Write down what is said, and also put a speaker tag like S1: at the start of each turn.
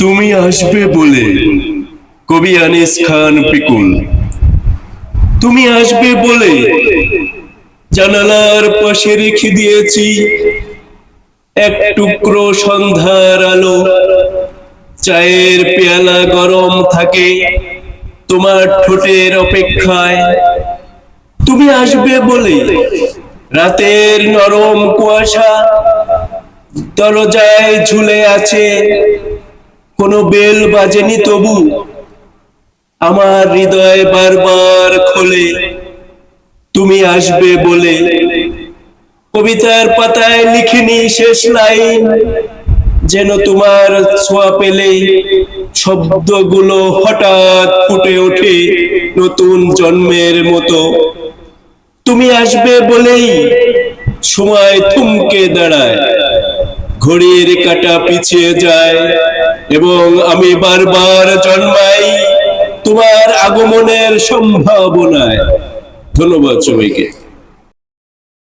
S1: তুমি আসবে বলে কবি আনিস খান পিকুল। তুমি আসবে বলে জানালার পাশে রেখে দিয়েছি এক টুকরো সন্ধ্যার আলো। চায়ের পেয়ালা গরম থাকে তোমার ঠোঁটের অপেক্ষায়। তুমি আসবে বলে রাতের নরম কুয়াশা দরজায় ঝুলে আছে কোনো বেল বাজেনি তবু। আমার হৃদয় বারবার খোলে, তুমি আসবে বলে। কবিতার পাতায় লিখিনি শেষ লাইন, যেন তোমার ছোঁয়া পেলে। শব্দগুলো হঠাৎ ফুটে ওঠে নতুন জন্মের মতো। তুমি আসবে বলেই সময় থমকে দাঁড়ায়, ঘড়ির কাটা পিছিয়ে যায়। এবং আমি বারবার জন্মাই তোমার আগমনের সম্ভাবনায়। ধন্যবাদ সবাইকে।